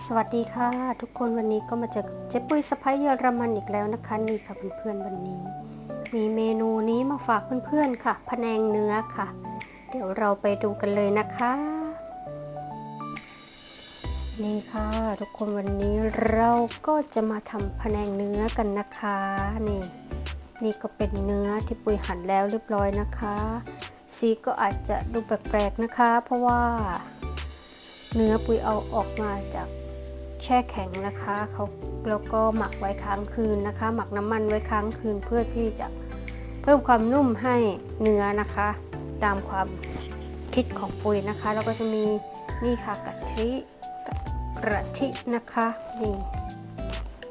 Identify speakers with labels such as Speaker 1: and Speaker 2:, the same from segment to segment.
Speaker 1: สวัสดีค่ะ ทุกคนวันนี้ก็มาเจอกับเจ๊ปุ้ยสะพ้ายเยอรมันอีกแล้วนะคะนี่ค่ะเพื่อนๆวันนี้ มีเมนูนี้มาฝากเพื่อนๆค่ะพะแนงเนื้อค่ะ เดี๋ยวเราไปดูกันเลยนะคะ นี่ค่ะ ทุกคนวันนี้เราก็จะมาทำพะแนงเนื้อกันนะคะนี่ นี่ก็เป็นเนื้อที่ปุยหั่นแล้วเรียบร้อยนะคะ สีก็อาจจะดูแปลกๆนะคะ เพราะว่า เนื้อปุยเอาออกมาจาก แช่แข็งนะคะเขาแล้วก็หมักไว้ค้างคืนนะคะ หมักน้ำมันไว้ค้างคืนเพื่อที่จะเพิ่มความนุ่มให้เนื้อนะคะ ตามความคิดของปุ๋ยนะคะ แล้วก็จะมีนี่ค่ะกะทิกับกระทินะคะนี่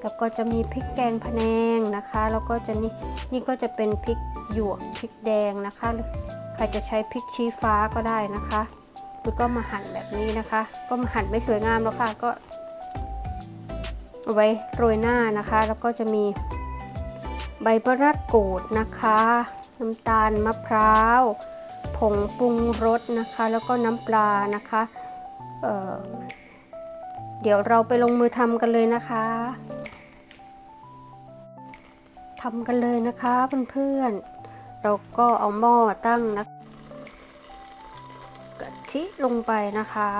Speaker 1: แล้วก็จะมีพริกแกงพะแนงนะคะ แล้วก็จะนี่นี่ก็จะเป็นพริกหยวกพริกแดงนะคะใครจะใช้พริกชี้ฟ้าก็ได้นะคะแล้วก็มาหั่นแบบนี้นะคะ ก็มาหั่นไม่สวยงามแล้วค่ะก็ เอาไว้โรยหน้านะคะ แล้วก็จะมีใบมะระกูดนะคะ น้ำตาลมะพร้าว ผงปรุงรสนะคะ แล้วก็น้ำปลานะคะเเดี๋ยวเราไปลงมือทำกันเลยนะคะทำกันเลยนะคะเพื่อนๆ เราก็เอาหม้อตั้งนะกะทิลงไปนะคะ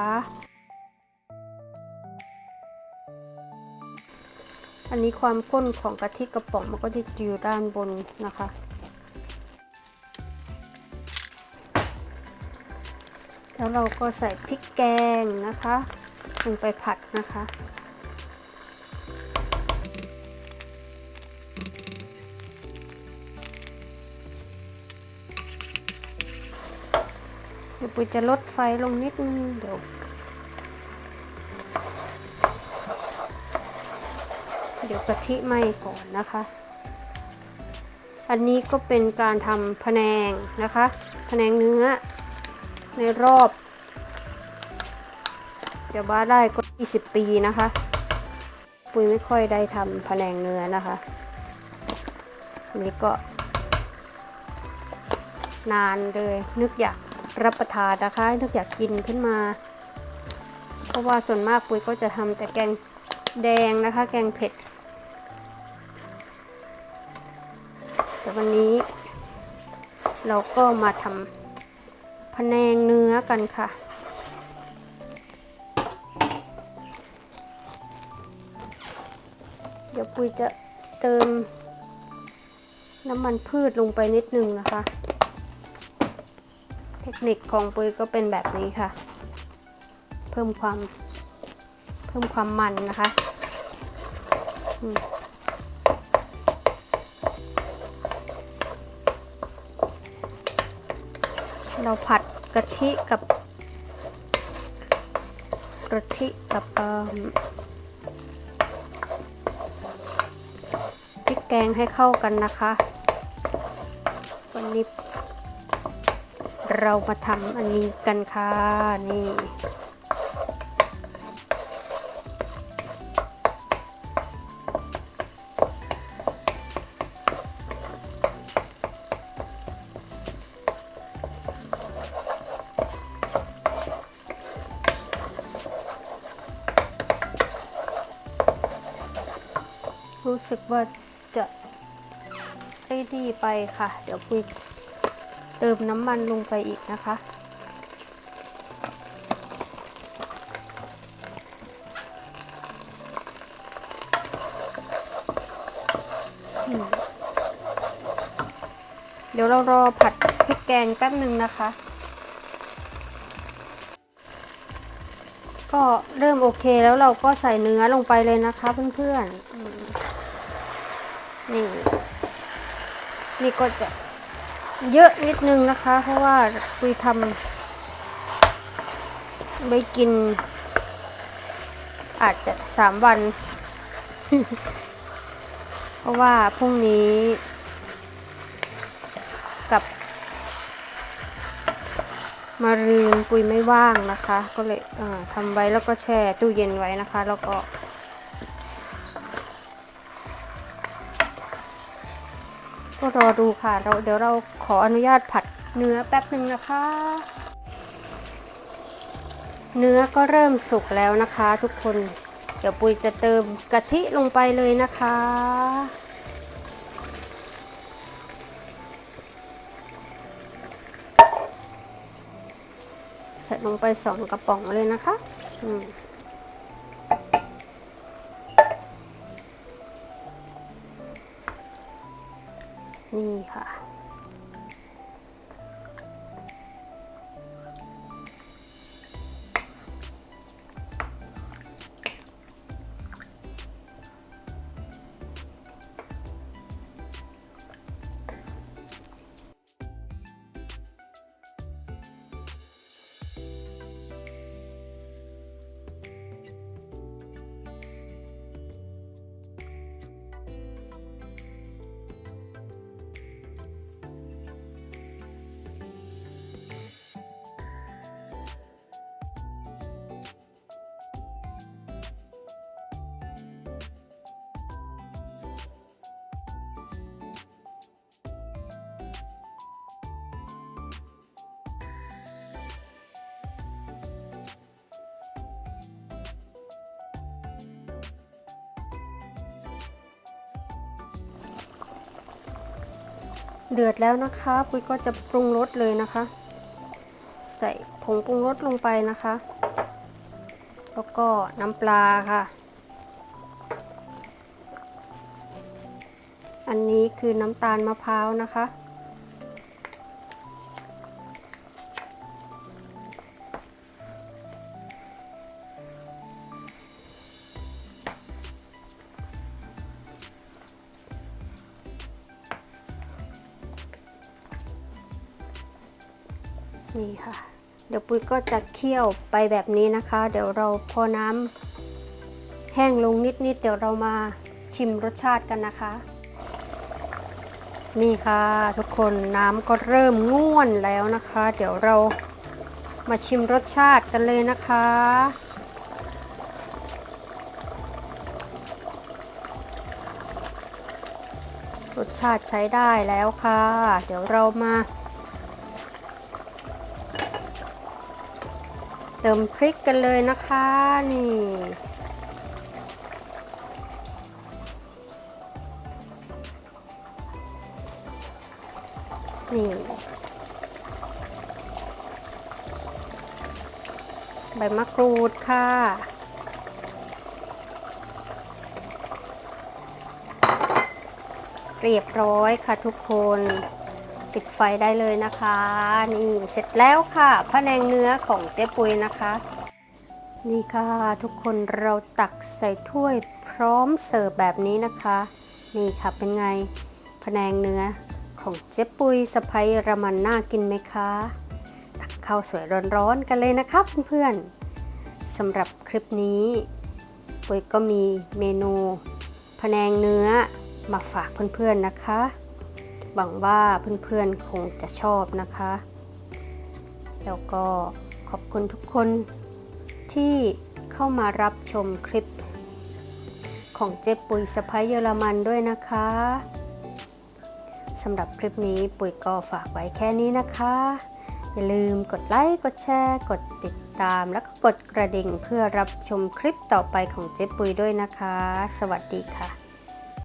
Speaker 1: อันนี้ความข้นของกะทิกระป๋องมันก็จะอยู่ด้านบนนะคะ แล้วเราก็ใส่พริกแกงนะคะลงไปผัดนะคะเดี๋ยวปุ๋ยจะลดไฟลงนิดนึงเดี๋ยว ดี๋ยวกะทิไหม้ก่อนนะคะ อันนี้ก็เป็นการทำพะแนงนะคะพะแนงเนื้อในรอบจะว่าได้ก็ 20 ปีนะคะ ปุยไม่ค่อยได้ทำพะแนงเนื้อนะคะอันนี้ก็ นานเลย นึกอยากรับประทานนะคะ นึกอยากกินขึ้นมา เพราะว่าส่วนมากปุ้ยก็จะทำแต่แกงแดงนะคะ แกงเผ็ด แต่วันนี้ เราก็มาทำพแนงเนื้อกันค่ะ เดี๋ยวปุ้ยจะเติมน้ำมันพืชลงไปนิดนึงนะคะ เทคนิคของปุ้ยก็เป็นแบบนี้ค่ะ เพิ่มความเพิ่มความมันนะคะ อืม เราผัดกะทิกับกะทิกับพริกแกงให้เข้ากันนะคะ วันนี้เรามาทำอันนี้กันค่ะนี่ รู้สึกว่าจะได้ดีไปค่ะ เดี๋ยวคุยเติมน้ำมันลงไปอีกนะคะ เดี๋ยวเรารอผัดพริกแกงแป๊บหนึ่งนะคะ ก็เริ่มโอเคแล้วเราก็ใส่เนื้อลงไปเลยนะคะเพื่อนๆ นี่ นี่ก็จะเยอะนิดนึงนะคะ เพราะว่าคุยทำไม่กิน อาจจะสามวัน เพราะว่าพรุ่งนี้ กับมารืนปุยไม่ว่างนะคะ ก็เลยทำไว้แล้วก็แช่ตู้เย็นไว้นะคะ แล้วก็ ก็รอดูค่ะเราเดี๋ยวเราขออนุญาตผัดเนื้อแป๊บหนึ่งนะคะ เนื้อก็เริ่มสุกแล้วนะคะ ทุกคน เดี๋ยวปุยจะเติมกะทิลงไปเลยนะคะใส่ลงไปสองกระป๋องเลยนะคะ อืม นี่ค่ เดือดแล้วนะคะปุ้ยก็จะปรุงรสเลยนะคะ ใส่ผงปรุงรสลงไปนะคะ แล้วก็น้ำปลาค่ะ อันนี้คือน้ำตาลมะพร้าวนะคะ นี่ค่ะ เดี๋ยวปุ้ยก็จะเคี่ยวไปแบบนี้นะคะ เดี๋ยวเราพอน้ำแห้งลงนิดๆเดี๋ยวเรามาชิมรสชาติกันนะคะ นี่ค่ะทุกคนน้ำก็เริ่มง่วนแล้วนะคะ เดี๋ยวเรามาชิมรสชาติกันเลยนะคะ รสชาติใช้ได้แล้วค่ะ เดี๋ยวเรามา เติมพริกกันเลยนะคะนี่นี่ใบมะกรูดค่ะเรียบร้อยค่ะทุกคน ปิดไฟได้เลยนะคะ นี่เสร็จแล้วค่ะพะแนงเนื้อของเจ๊ปุยนะคะ นี่ค่ะทุกคนเราตักใส่ถ้วยพร้อมเสิร์ฟแบบนี้นะคะ นี่ค่ะเป็นไงพะแนงเนื้อของเจ๊ปุยสะพ้ยระมันน่ากินไหมคะ ตักข้าวสวยร้อนๆกันเลยนะคะเพื่อนๆสำหรับคลิปนี้ปุยก็มีเมนูพะแนงเนื้อมาฝากเพื่อนๆนะคะ หวังว่าเพื่อนๆคงจะชอบนะคะ แล้วก็ขอบคุณทุกคนที่เข้ามารับชมคลิป ของเจ๊ปุ๋ยสะพ้ายเยอรมันด้วยนะคะสำหรับคลิปนี้ปุ๋ยก็ฝากไว้แค่นี้นะคะ อย่าลืมกดไลค์ กดแชร์ กดติดตาม แล้วก็กดกระดิ่งเพื่อรับชมคลิปต่อไปของเจ๊ปุ๋ยด้วยนะคะ สวัสดีค่ะ